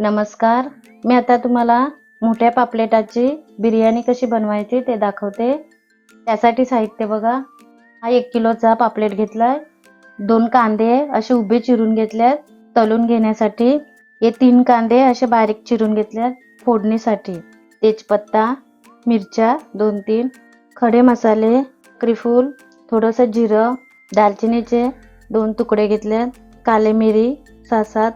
नमस्कार. मी आता तुम्हाला मोठ्या पापलेटाची बिर्याणी कशी बनवायची ते दाखवते. त्यासाठी साहित्य बघा. हा एक किलोचा पापलेट घेतलाय. दोन कांदे असे उभे चिरून घेतल्यात. तलून घेण्यासाठी हे तीन कांदे असे बारीक चिरून घेतल्यात फोडणीसाठी. तेजपत्ता मिरच्या दोन तीन खडे मसाले क्रिफूल थोडंसं जिरं दालचिनीचे दोन तुकडे घेतल्यात काले मिरी सहा सात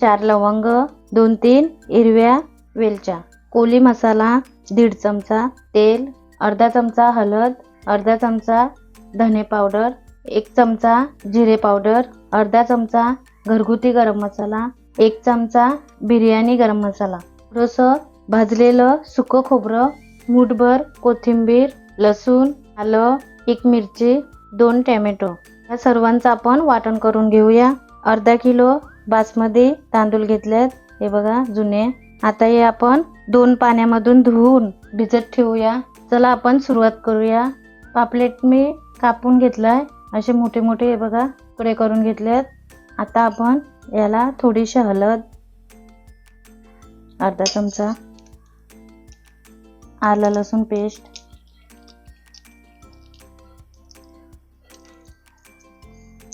चार लवंग दोन तीन हिरव्या वेलच्या. कोली मसाला दीड चमचा तेल अर्धा चमचा हळद अर्धा चमचा धने पावडर एक चमचा जिरे पावडर अर्धा चमचा घरगुती गरम मसाला एक चमचा बिर्याणी गरम मसाला. थोडंसं भाजलेलं सुकं खोबरं मूठभर कोथिंबीर लसूण आलं एक मिरची दोन टॅमॅटो. या सर्वांचं आपण वाटण करून घेऊया. अर्धा किलो बासमती तांदूळ घेतलेत. हे बघा जुने. आता हे आपण दोन पाण्यामधून धुवून भिजत ठेवूया. चला आपण सुरुवात करूया. पापलेट मी कापून घेतलाय. असे मोठे मोठे हे बघा तुकडे करून घेतलेत. आता आपण याला थोडीशी हळद अर्धा चमचा आलं लसूण पेस्ट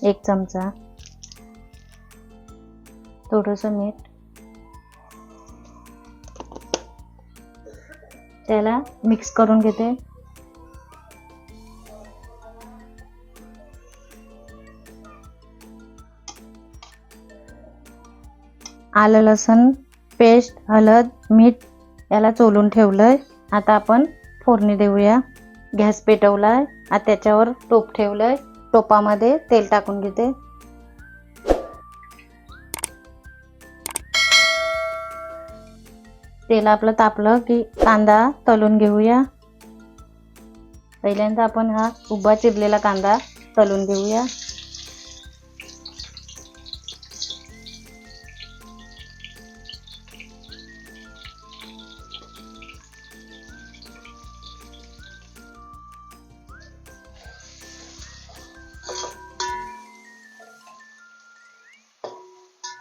एक चमचा थोडंसं मीठ त्याला मिक्स करून घेते. आलं लसूण पेस्ट हळद मीठ याला चोलून ठेवलंय. आता आपण फोडणी देऊया. गॅस पेटवलाय. आता त्याच्यावर टोप ठेवलंय. टोपामध्ये तेल टाकून घेते. तेल आपलं तापलं की कांदा तलून घेऊया. पहिल्यांदा आपण हा उभा चिरलेला कांदा तलून घेऊया.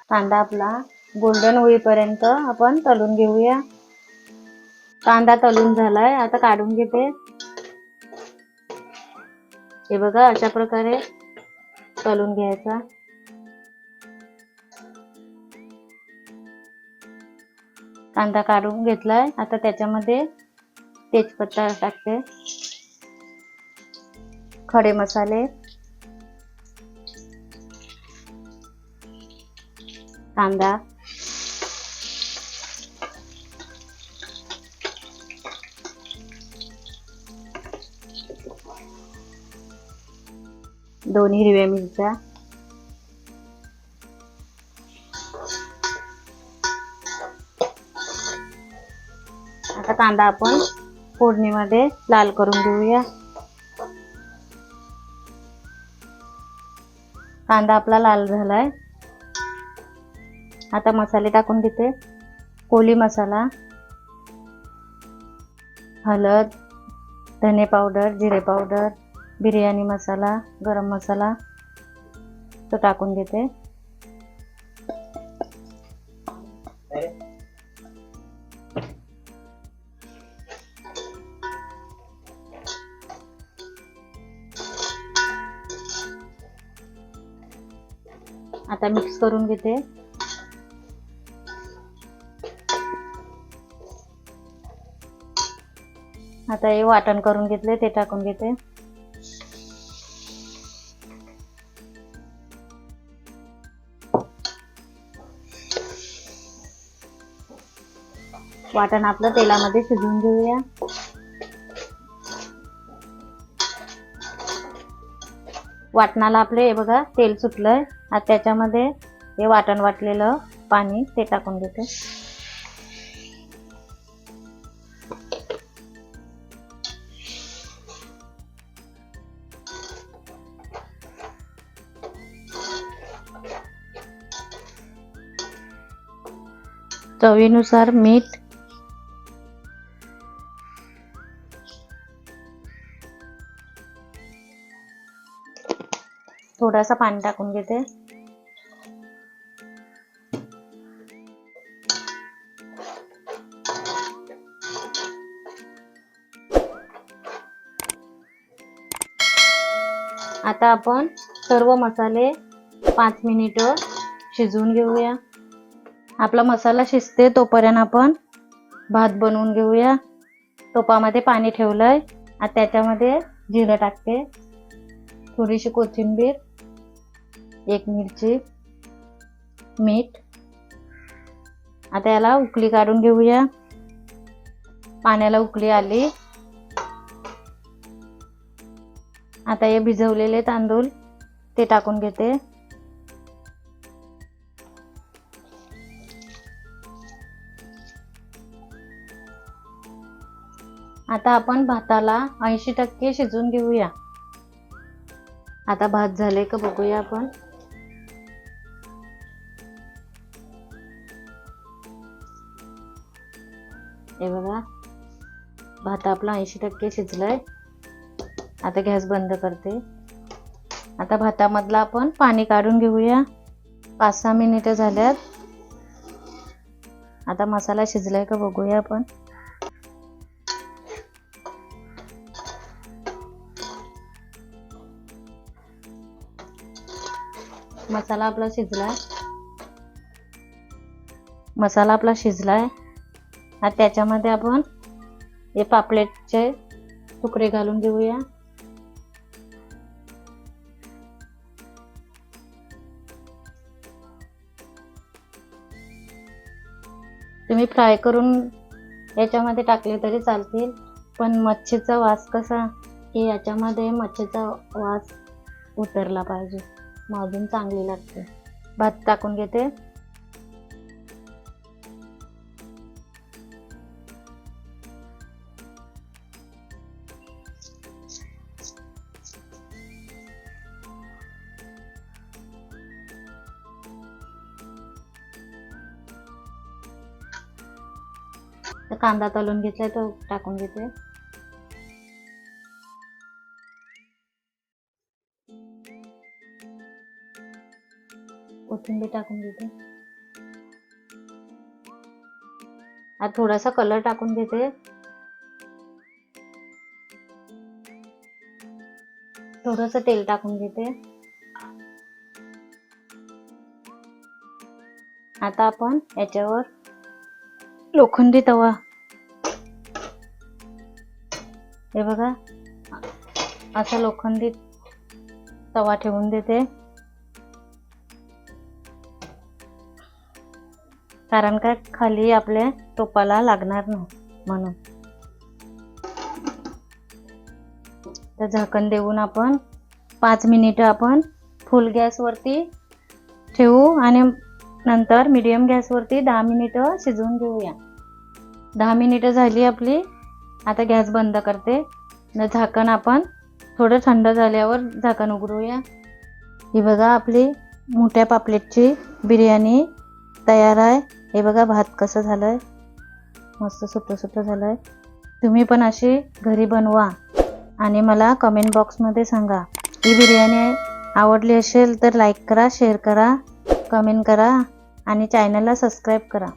कांदा आपला गोल्डन होईपर्यंत आपण तळून घेऊया. कांदा तळून झालाय आता काढून घेते. हे बघा अशा प्रकारे तळून घ्यायचा. कांदा काढून घेतलाय आता त्याच्यामध्ये तेजपत्ता टाकते. खडे मसाले. कांदा. दोन हिरव्या मिरच्या. आता कांदा आपण फोडणीमध्ये लाल करून घेऊया. कांदा आपला लाल झालाय. आता मसाले टाकून घेते. कोली मसाला हळद धने पावडर जिरे पावडर बिर्याणी मसाला गरम मसाला तो टाकून घेते. आता मिक्स करून घेते. आता हे वाटण करून घेतले ते टाकून घेते. वाटण आपलं तेलामध्ये शिजवून घेऊया. वाटणाला आपले हे बघा तेल सुटलंय. आता त्याच्यामध्ये हे वाटण वाटलेलं पाणी ते टाकून घेते चवीनुसार मीठ थोडासा पाणी टाकून घेते. आता आपण सर्व मसाले पाच मिनिट शिजवून घेऊया. आपला मसाला शिजते तोपर्यंत आपण भात बनवून घेऊया. तोपामध्ये पाणी ठेवलंय. आणि त्याच्यामध्ये जिरं टाकते. थोडीशी कोथिंबीर. एक मिरची मीठ. आता याला उकळी काढून घेऊया. पाण्याला उकळी आली. आता हे भिजवलेले तांदूळ ते टाकून घेते. आता आपण भाताला ऐंशी टक्के शिजवून घेऊया. आता भात झाले का बघूया आपण. हे बघा. भात आपला ऐंशी टक्के शिजलाय. आता गॅस बंद करते. आता भातामधला आपण पाणी काढून घेऊया. पाच सहा मिनिटं झाल्यात. आता मसाला शिजलाय का बघूया आपण. मसाला आपला शिजलाय. मसाला आपला शिजलाय. आता त्याच्यामध्ये आपण हे पापलेटचे तुकडे घालून घेऊया. तुम्ही फ्राय करून याच्यामध्ये टाकले तरी चालतील पण मच्छीचा वास कसा की याच्यामध्ये मच्छीचा वास उतरला पाहिजे. मग अजून चांगली लागते. भात टाकून घेते. तर कांदा तळून घेतलाय तो टाकून घेते कोथिंबीर टाकून घेते. आता थोडासा कलर टाकून घेते. थोडस तेल टाकून घेते. आता आपण याच्यावर लोखंडी तवा. हे बघा. असा लोखंडी तवा ठेवून देते. कारण काय खाली आपल्या टोपाला लागणार नाही म्हणून. तर झाकण देऊन आपण पाच मिनिटं आपण फुल गॅसवरती ठेवू आणि नंतर मिडियम गॅसवरती दहा मिनिटं शिजवून घेऊया. दहा मिनिटं झाली आपली. आता गॅस बंद करते. न झाकण आपण थोडं थंड झाल्यावर झाकण उघडूया. ही बघा आपली मोठ्या पापलेटची बिर्याणी तयार आहे. हे बघा भात कसं झालंय. मस्त सुटं सुटं झालं झालंय. तुम्ही पण अशी घरी बनवा आणि मला कमेंट बॉक्समध्ये सांगा. ही बिर्याणी आवडली असेल तर लाईक करा शेअर करा. कमेंट करा आणि चॅनलला सबस्क्राईब करा.